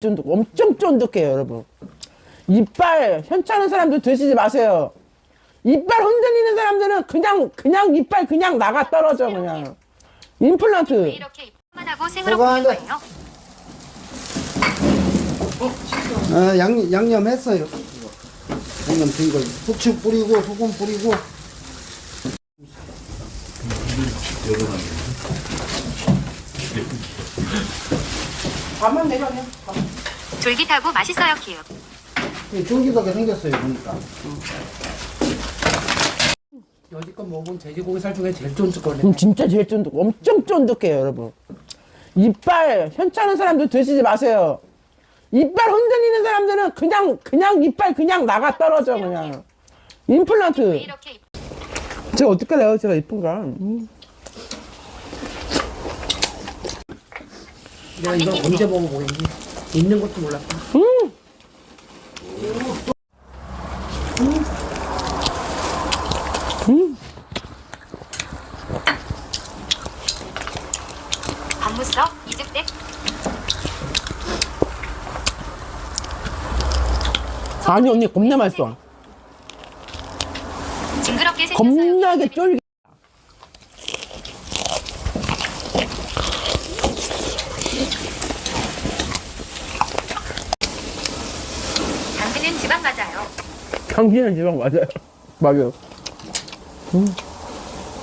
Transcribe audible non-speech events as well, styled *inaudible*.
쫀득, 엄청 쫀득해요, 여러분. 이빨 현찮은 사람들 드시지 마세요. 이빨 흔들리는 사람들은 그냥 그냥 이빨 그냥 나가 떨어져 그냥. 임플란트. 왜 이렇게 하고 생으로 하나. 거예요? 아, 양, 양념했어요. 양념 된 거. 후추 뿌리고, 소금 뿌리고. 밥만 내가 그냥. 쫄깃하고 맛있어요, 키읔. 쫄깃하게 생겼어요, 보니까. 여지껏 먹은 돼지고기 살 중에 제일 쫀득거려. 음, 진짜 제일 쫀득, 엄청 쫀득해요, 여러분. 이빨 현찮은 사람들 드시지 마세요. 이빨 흔들리는 사람들은 그냥 그냥 이빨 그냥 나가 떨어져 그냥. 왜 임플란트. 이렇게 제가 어떻게 내요? 제가 이쁜가? 음. 내가 이걸 언제 먹어보겠니? 있는 것도 몰랐다. 이즈백 아니 언니 겁나 맛있어. 징그럽게 생겼어요. 겁나게 쫄깃. 당신은 지방 맞아요. 당신은 지방 맞아요. *laughs* 맞아요. 음.